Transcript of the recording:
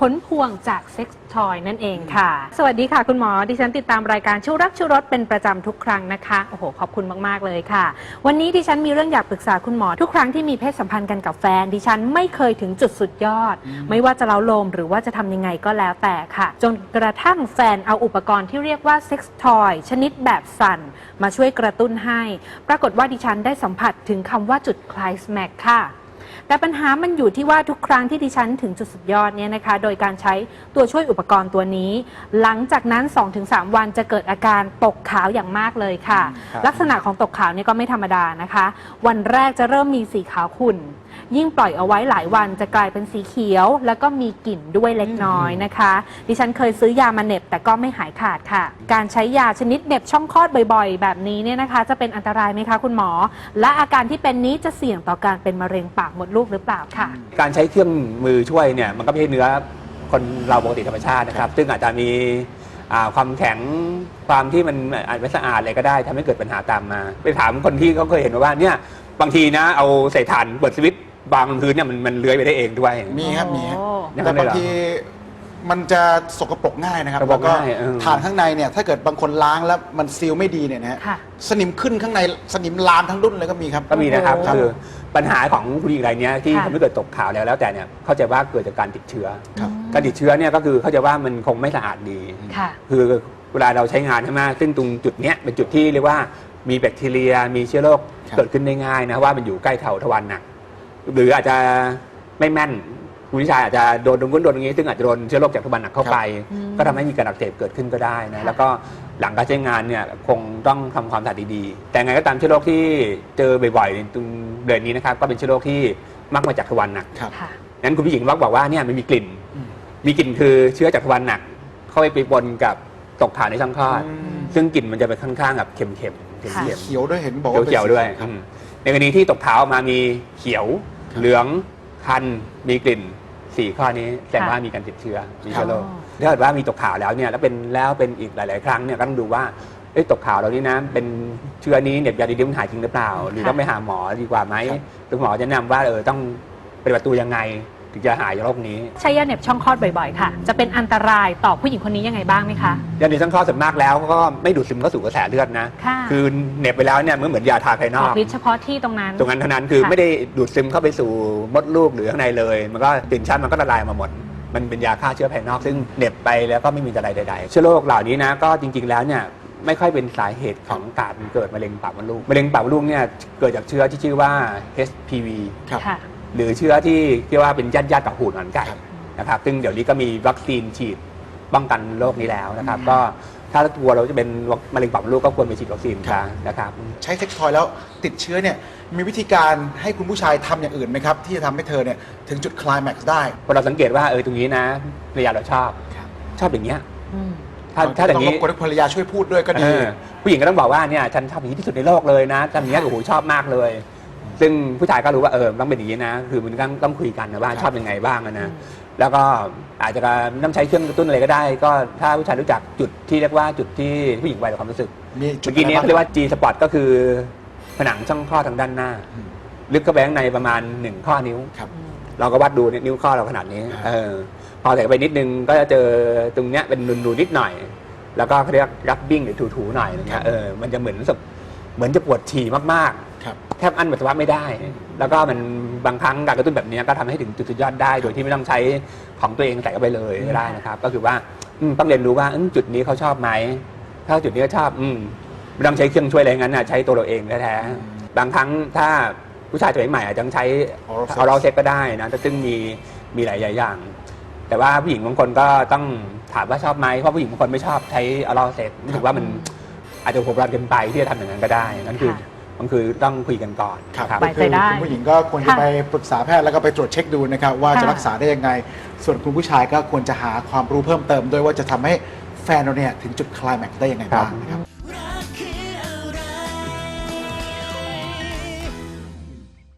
ผลพวงจากเซ็กซ์ทอยนั่นเองค่ะ สวัสดีค่ะคุณหมอ ดิฉันติดตามรายการชูรักชูรสเป็นประจำทุกครั้งนะคะ โอ้โห ขอบคุณมาก ๆ เลยค่ะ วันนี้ดิฉันมีเรื่องอยากปรึกษาคุณหมอทุกครั้งที่มีเพศสัมพันธ์กันกับแฟน ดิฉันไม่เคยถึงจุดสุดยอด ไม่ว่าจะเล้าโลมหรือว่าจะทำยังไงก็แล้วแต่ค่ะ จนกระทั่งแฟนเอาอุปกรณ์ที่เรียกว่าเซ็กซ์ทอยชนิดแบบสั่น มาช่วยกระตุ้นให้ ปรากฏว่าดิฉันได้สัมผัสถึงคำว่าจุดคลายสแมกค่ะ แต่ปัญหามันอยู่ที่ว่าทุกครั้งที่ดิฉันถึงจุดสุดยอดเนี่ยนะคะ โดยการใช้ตัวช่วยอุปกรณ์ตัวนี้ หลังจากนั้น 2-3 วันจะเกิดอาการตกขาวอย่างมากเลยค่ะครับลักษณะของตกขาวเนี่ยก็ไม่ธรรมดานะคะ วันแรกจะเริ่มมีสีขาวขุ่น ยิ่งปล่อยเอาไว้หลายวันจะกลายเป็นสีเขียว แล้วก็มีกลิ่นด้วยเล็กน้อยนะคะ ดิฉันเคยซื้อยามาเหน็บแต่ก็ไม่หายขาดค่ะ การใช้ยาชนิดเหน็บช่องคลอดบ่อยๆ แบบนี้เนี่ยนะคะ จะเป็นอันตรายไหมคะคุณหมอ และอาการที่เป็นนี้จะเสี่ยงต่อการเป็นมะเร็งปากมดลูกหรือเปล่าค่ะ การใช้เครื่องมือช่วยเนี่ยมันก็ไม่ใช่เนื้อคนเราปกติธรรมชาตินะครับ ซึ่งอาจจะมีอ่าความแข็งความที่มันอาจไม่สะอาดอะไรก็ได้ทำให้เกิดปัญหาตามมา ไปถามคนที่เขาเคยเห็นมาว่าเนี่ยบางทีนะเอาใส่ถ่านเปิดสวิตช์ บางบนพื้นเนี่ยมันมันเลื้อยไปได้เองด้วย มีครับมีฮะโอ้อย่างนั้แต่นเลยบางเหรอทีมันจะสกปรกง่ายนะครับสกปรแล้กวก็ง่ายเออ ฐานข้างในเนี่ยถ้าเกิดบางคนล้างแล้วมันซีลไม่ดีเนี่ยนะฮะค่ะ สนิมขึ้นข้างในสนิมลามทั้งรุ่นเลยก็มีครับ ก็มีนะครับโอ้โหคือปัญหาของผู้หญิงรายเนี้ยที่ค่ะ ทำให้เกิดตกขาวแล้วแล้วแต่เนี่ยเข้าใจว่าเกิดจากการติดเชื้อครับ การติดเชื้อเนี่ยก็คือเข้าใจว่ามันคงไม่สะอาดดี ค่ะ คือเวลาเราใช้งานใช่ไหมซึ่งตรงจุดเนี้ยเป็นจุดที่เรียกว่ามีแบคทีเรีย มีเชื้อโรคครับ เกิดขึ้นได้ง่ายนะว่ามันอยู่ใกล้เถาทวารหนัก หรืออาจจะไม่แม่นคุณวิชายอาจจะโดนตรงนู้นโดนตรงนี้ ซึ่งอาจจะโดนเชื้อโรคจากทวารหนักเข้าไป อืมก็ทำให้มีการอักเสบเกิดขึ้นก็ได้นะค่ะ แล้วก็หลังการใช้งานเนี่ยคงต้องทำความสะอาดดีๆ แต่ไงก็ตามเชื้อโรคที่เจอบ่อยๆในตรงเดือนนี้นะครับก็เป็นเชื้อโรคที่มักมาจากทวารหนักครับค่ะนั้นคุณผู้หญิงมักบอกว่าเนี่ยมันมีกลิ่น อืมมีกลิ่นคือเชื้อจากทวารหนัก เข้าไปไปปนกับตกฐานในช่องคลอด อืมซึ่งกลิ่นมันจะเป็นค่อนข้างแบบเค็มๆเค็มค่ะ ๆ เขียวด้วยเห็นบอกเขียวว่าเขียวๆด้วยครับ อืมในกรณีที่ตกเท้าออกมามีเขียวครับ เหลืองคันมีกลิ่นสี่ข้อนี้แสดงค่ะว่ามีการติดเชื้อมีเชื้อโรคอ๋อถ้าเกิดว่ามีตกขาวแล้วเนี่ยแล้วเป็นแล้วเป็นอีกหลาย ๆ ครั้งเนี่ยก็ต้องดูว่าเอ้ยตกขาวเรานี่นะเป็นเชื้อนี้เหน็บยาดีๆมันหายจริงหรือเปล่า หรือค่ะต้องไปหาหมอดีกว่าไหมครับคุณหมอจะแนะนำว่าเออต้องปฏิบัติตัวยังไง ถึงจะหายจากโรคนี้ใช้ยาเหน็บช่องคลอดบ่อยๆ ค่ะ จะเป็นอันตรายต่อผู้หญิงคนนี้ยังไงบ้างไหมคะ ยาในช่องคลอดส่วนมากแล้วก็ไม่ดูดซึมเข้าสู่กระแสเลือดนะค่ะคือเหน็บไปแล้วเนี่ยมันเหมือนยาทาภายนอออกกฤทธิ์เฉพาะที่ตรงนั้น ตรงนั้นเท่านั้นคือค่ะ ไม่ได้ดูดซึมเข้าไปสู่มดลูกหรือข้างในเลย มันก็ตื่นชั้นมันก็ละลายมาหมด มันเป็นยาฆ่าเชื้อภายนอก ซึ่งเหน็บไปแล้วก็ไม่มีอะไรใด ๆ เชื้อโรคเหล่านี้นะก็จริง ๆแล้วเนี่ยไม่ค่อยเป็นสาเหตุของการเกิดมะเร็งปากมดลูกมะเร็งปากมดลูกเนี่ยเกิดจากเชื้อที่ชื่อว่า HPV ครับ ค่ะ หรือเชื้อที่เรียกว่าเป็นญาติญาติๆกับหูหนอนไก่ครับนะครับ ซึ่งเดี๋ยวนี้ก็มีวัคซีนฉีดป้องกันโรคนี้แล้วนะครับอืมก็ถ้าตัวเราจะเป็นมะเร็งปากมดลูกก็ควรไปฉีดวัคซีนครักับนะครับใช้เซ็กซ์ทอยแล้วติดเชื้อเนี่ยมีวิธีการให้คุณผู้ชายทำอย่างอื่นไหมครับ ที่จะทำให้เธอเนี่ยถึงจุดคลายแม็กซ์ได้พอเราสังเกตว่าเออตรงนี้นะภรรยาเราชอบครับชอบอย่างเงี้ยอืมถ้าถ้าอย่างนี้นี้รบกวนให้ภรรยาช่วยพูดด้วยก็เอดีอผู้หญิงก็ต้องบอกว่าเนี่ยฉันชอบอย่างนี้ที่สุดในโลกเลยนะทำอย่างเงี้ยโอ้โหชอบมากเลย ซึ่งผู้ชายก็รู้ว่าเออต้องเป็นอย่างนี้นะ คือมันต้องต้องคุยกันนะว่าครับชอบยังไงบ้างอะนะอืมแล้วก็อาจจะน้ำใช้เครื่องกระตุ้นอะไรก็ได้ ก็ถ้าผู้ชายรู้จักจุดที่เรียกว่าจุดที่ผู้หญิงไวต่อความรู้สึกมีจุดเมื่อกี้นี้อะไรบ้างเขาเรียกว่า G spot ก็คือผนังช่องคลอดทางด้านหน้าอืมลึกเข้าไปข้างในประมาณหนึ่งข้อนิ้ว ครับ เราก็วัดดูเนี่ยนิ้วข้อเราขนาดนี้ครับเออพอใส่ไปนิดนึงก็จะเจอตรงเนี้ยเป็นนูนๆนิดหน่อย แล้วก็เขาเรียกรับบิ้งหรือถูๆหน่อยนะครัฮะบเออมันจะเหมือนรู้สึกเหมือนจะปวดฉี่มาก ครับๆแทบอั้นปัสสาวะไม่ได้ แล้วก็มันบางครั้งการกระตุ้นแบบเนี้ยก็ทำให้ถึงจุดสุดยอดได้โดยที่ไม่ต้องใช้ของตัวเองใส่เข้าไปเลยก็ได้นะครับ ก็คือว่าอืมต้องเรียนรู้ว่าอืมจุดนี้เขาชอบไหมถ้าจุดนี้เขาชอบอืมไม่ต้องใช้เครื่องช่วยอะไรงั้นนะใช้ตัวเราเองแท้ๆบางครั้งถ้าผู้ชายสมัยใหม่อาจจะต้องใช้ Oral sex เอาเราเซ็กก็ได้นะแต่ซึ่งมีมีหลายอย่าง แต่ว่าผู้หญิงบางคนก็ต้องถามว่าชอบไหมเพราะผู้หญิงบางคนไม่ชปช้เอาเราเซ็กรู้สึกว่ามันอาจจะโหดร้ายเกินไปที่จะทำอย่างนั้นก็ได้นั่นคือค่ะ มันคือต้องคุยกันก่อนครับนะครับไปก็คือได้คุณผู้หญิงก็ควรจะค่ะไปปรึกษาแพทย์แล้วก็ไปตรวจเช็คดูนะครับว่าจะค่ะ รักษาได้ยังไง ส่วนคุณผู้ชายก็ควรจะหาความรู้เพิ่มเติม ด้วยว่าจะทำให้แฟนเราเนี่ยถึงจุดคลายแม็กซ์ได้ยังไงบ้างนะครับ